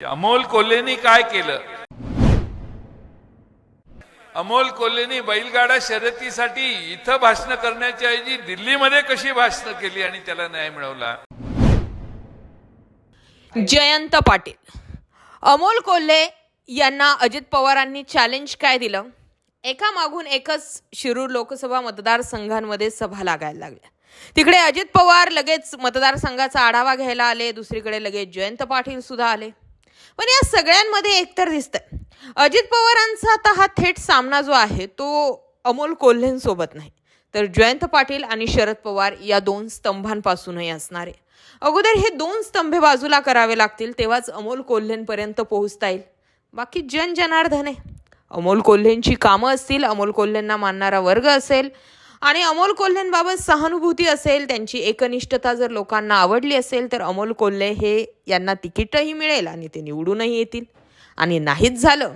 अमोल कोल्हेनी काय केलं? अमोल कोल्हेनी बैलगाडा शर्यतीसाठी इथं भाषण करण्याच्या ऐवजी दिल्लीमध्ये कशी भाषण केली आणि त्याला न्याय मिळवला? जयंत पाटील. अमोल कोल्हे यांना अजित पवारांनी चॅलेंज काय दिलं? एका मागून एकच शिरूर लोकसभा मतदारसंघांमध्ये सभा लागायला लागल्या. तिकडे अजित पवार लगेच मतदारसंघाचा आढावा घ्यायला आले दुसरीकडे लगेच जयंत पाटील सुद्धा आले. पण या सगळ्यांमध्ये एकतर दिसतंय. अजित पवारांचा आता हा थेट सामना जो आहे तो अमोल कोल्हेंसोबत नाही. तर जयंत पाटील आणि शरद पवार या दोन स्तंभांपासूनही असणार आहे. अगोदर हे दोन स्तंभे बाजूला करावे लागतील तेव्हाच अमोल कोल्हेंपर्यंत पोहोचता येईल. बाकी जन जनार्दन आहे. अमोल कोल्हेंची कामं असतील अमोल कोल्हेंना मानणारा वर्ग असेल आणि अमोल कोल्हेंबाबत सहानुभूती असेल त्यांची एकनिष्ठता जर लोकांना आवडली असेल तर अमोल कोल्हे हे यांना तिकीटही मिळेल आणि ते निवडूनही येतील. आणि नाहीच झालं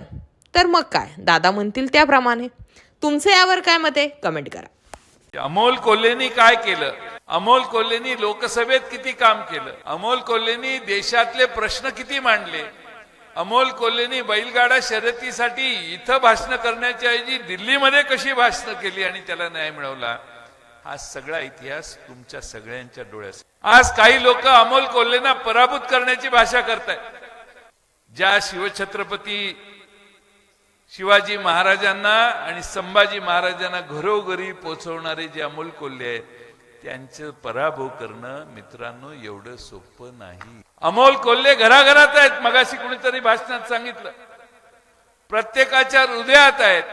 तर मग काय? दादा म्हणतील त्याप्रमाणे. तुमचं यावर काय मत आहे? कमेंट करा. अमोल कोल्हेनी काय केलं? अमोल कोल्हेनी लोकसभेत किती काम केलं? अमोल कोल्हेनी देशातले प्रश्न किती मांडले? अमोल कोल्हेनी बैलगाडा शर्यतीसाठी इथं भाषण करण्याच्या ऐवजी दिल्लीमध्ये कशी भाषणं केली आणि त्याला न्याय मिळवला? हा सगळा इतिहास तुमच्या सगळ्यांच्या डोळ्यास. आज काही लोक अमोल कोल्हेना पराभूत करण्याची भाषा करतायत. ज्या शिवछत्रपती शिवाजी महाराजांना आणि संभाजी महाराजांना घरोघरी पोचवणारे जे अमोल कोल्हे आहेत त्यांचं पराभव करणं मित्रांनो एवढं सोपं नाही. अमोल कोल्हे घराघरात आहेत. मगाशी कुणीतरी भाषणात सांगितलं. प्रत्येकाच्या हृदयात आहेत.